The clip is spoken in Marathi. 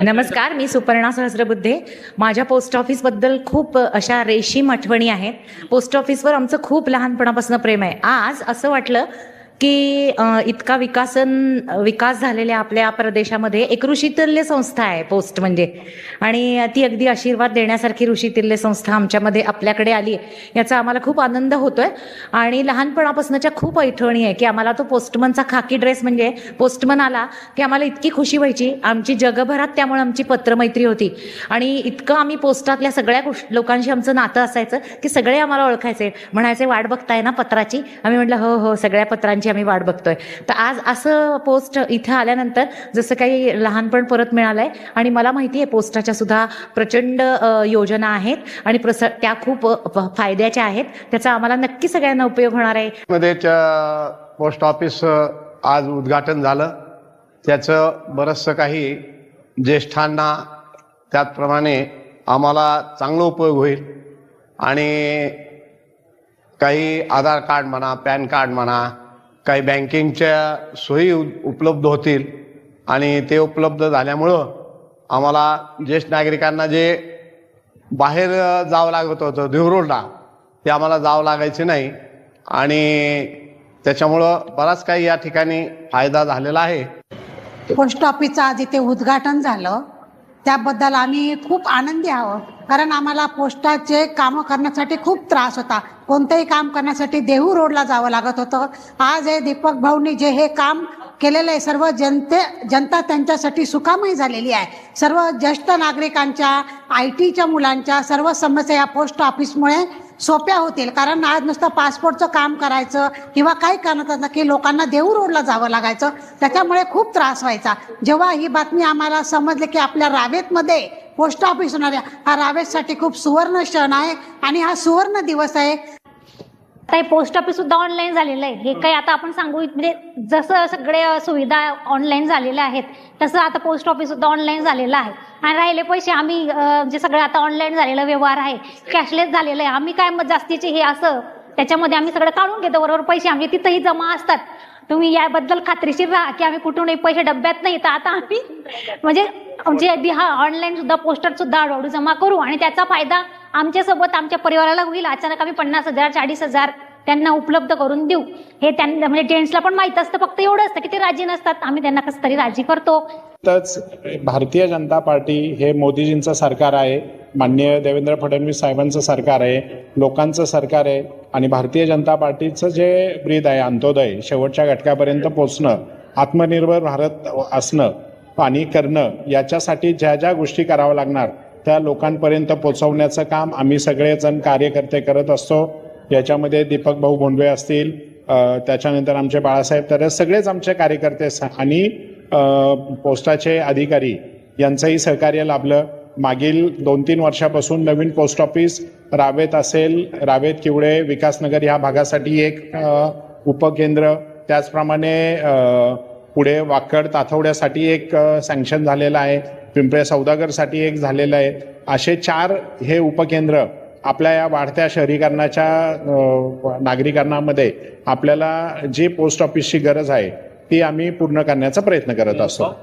नमस्कार मी सुपर्णा सहस्रबुद्धे. माझ्या पोस्ट ऑफिसबद्दल खूप अशा रेशीम आठवणी आहेत. पोस्ट ऑफिसवर आमचं खूप लहानपणापासून प्रेम आहे. आज असं वाटलं की इतका विकासन विकास झालेल्या आपल्या प्रदेशामध्ये एक ऋषितुल्य संस्था आहे पोस्ट म्हणजे. आणि ती अगदी आशीर्वाद देण्यासारखी ऋषितुल्य संस्था आमच्यामध्ये आपल्याकडे आली आहे याचा आम्हाला खूप आनंद होतोय. आणि लहानपणापासूनच्या खूप ऐठवणी आहे की आम्हाला तो पोस्टमनचा खाकी ड्रेस म्हणजे पोस्टमन आला की आम्हाला इतकी खुशी व्हायची. आमची जगभरात त्यामुळे आमची पत्रमैत्री होती. आणि इतकं आम्ही पोस्टातल्या सगळ्या गोष्ट लोकांशी आमचं नातं असायचं की सगळे आम्हाला ओळखायचे. म्हणायचे वाट बघताय ना पत्राची? आम्ही म्हटलं हो हो सगळ्या पत्रांची आम्ही वाट बघतोय. तर आज असं पोस्ट इथं आल्यानंतर जसं काही लहानपण परत मिळालंय आणि मला माहिती आहे पोस्टाच्या सुद्धा प्रचंड योजना आहेत आणि प्रस त्या खूप फायद्याच्या आहेत. त्याचा आम्हाला नक्की सगळ्यांना उपयोग होणार आहे. मध्येच्या पोस्ट ऑफिस आज उद्घाटन झालं. त्याचं बरंचसं काही ज्येष्ठांना त्याचप्रमाणे आम्हाला चांगला उपयोग होईल. आणि काही आधार कार्ड म्हणा पॅन कार्ड म्हणा काही बँकिंगच्या सोयी उ- उपलब्ध होतील. आणि ते उपलब्ध झाल्यामुळं आम्हाला ज्येष्ठ नागरिकांना जे बाहेर जावं लागत होतं देवरोडला ते आम्हाला जावं लागायचे नाही. आणि त्याच्यामुळं बराच काही या ठिकाणी फायदा झालेला आहे. पोस्ट ऑफिसचं आज इथे उद्घाटन झालं. त्याबद्दल आम्ही खूप आनंदी आहोत. कारण आम्हाला पोस्टाचे कामं करण्यासाठी खूप त्रास होता. कोणतंही काम करण्यासाठी देहू रोडला जावं लागत होतं. आज हे दीपक भाऊनी जे हे काम केलेलं आहे सर्व जनते जनता त्यांच्यासाठी सुखामय झालेली आहे. सर्व ज्येष्ठ नागरिकांच्या आय टीच्या मुलांच्या सर्व समस्या या पोस्ट ऑफिसमुळे सोप्या होतील. कारण आज नुसतं पासपोर्टचं काम करायचं किंवा काही करण्याचं की लोकांना देऊ रोडला जावं लागायचं. त्याच्यामुळे खूप त्रास व्हायचा. जेव्हा ही बातमी आम्हाला समजली की आपल्या रावेतमध्ये पोस्ट ऑफिस होणार आहे हा रावेतसाठी खूप सुवर्ण क्षण आहे आणि हा सुवर्ण दिवस आहे. आता हे पोस्ट ऑफिस सुद्धा ऑनलाईन झालेलं आहे. हे काही आता आपण सांगू म्हणजे जसं सगळे सुविधा ऑनलाईन झालेल्या आहेत तसं आता पोस्ट ऑफिस सुद्धा ऑनलाईन झालेलं आहे. आणि राहिले पैसे आम्ही अं, जे सगळं आता ऑनलाईन झालेलं व्यवहार आहे कॅशलेस झालेलं आहे आम्ही काय मग जास्तीचे हे असं त्याच्यामध्ये आम्ही सगळं काढून घेतो. बरोबर पैसे आमचे तिथंही जमा असतात. तुम्ही याबद्दल खात्रीशीर राहा की आम्ही कुठूनही पैसे डब्यात नाही. तर आता आम्ही म्हणजे म्हणजे अगदी हा ऑनलाईन सुद्धा पोस्टर सुद्धा हळूहळू जमा करू आणि त्याचा फायदा आमच्यासोबत आमच्या परिवाराला होईल. अचानक आम्ही पन्नास हजार चाळीस हजार त्यांना उपलब्ध करून देऊ. हे त्यांना म्हणजे जेंट्सला पण माहीत असतं फक्त एवढं असतं की ते राजी नसतात. आम्ही त्यांना कसं तरी राजी करतो. तच भारतीय जनता पार्टी हे मोदीजींचं सरकार आहे. माननीय देवेंद्र फडणवीस साहेबांचं सरकार आहे. लोकांचं सरकार आहे. आणि भारतीय जनता पार्टीचं जे ब्रीद आहे अंत्योदय शेवटच्या घटकापर्यंत पोचणं आत्मनिर्भर भारत असणं आणि करणं याच्यासाठी ज्या ज्या गोष्टी कराव्या लागणार त्या लोकांपर्यंत पोचवण्याचं काम आम्ही सगळेजण कार्यकर्ते करत असतो. याच्यामध्ये दीपक भाऊ बोंडवे असतील त्याच्यानंतर आमचे बाळासाहेब तर सगळेच आमचे कार्यकर्ते स- आणि पोस्टाचे अधिकारी यांचंही सहकार्य लाभलं. मागील दोन तीन वर्षापासून नवीन पोस्ट ऑफिस रावेत असेल रावेत किवळे विकासनगर ह्या भागासाठी एक उपकेंद्र. त्याचप्रमाणे पुढे वाकड ताथवड्यासाठी एक सँक्शन झालेलं आहे. पिंपळे सौदागरसाठी एक झालेलं आहे. असे चार हे उपकेंद्र आपल्या या वाढत्या शहरीकरणाच्या अ, नागरिकांमध्ये आपल्याला जी पोस्ट ऑफिसची गरज आहे ती आम्ही पूर्ण करण्याचा प्रयत्न करत असतो.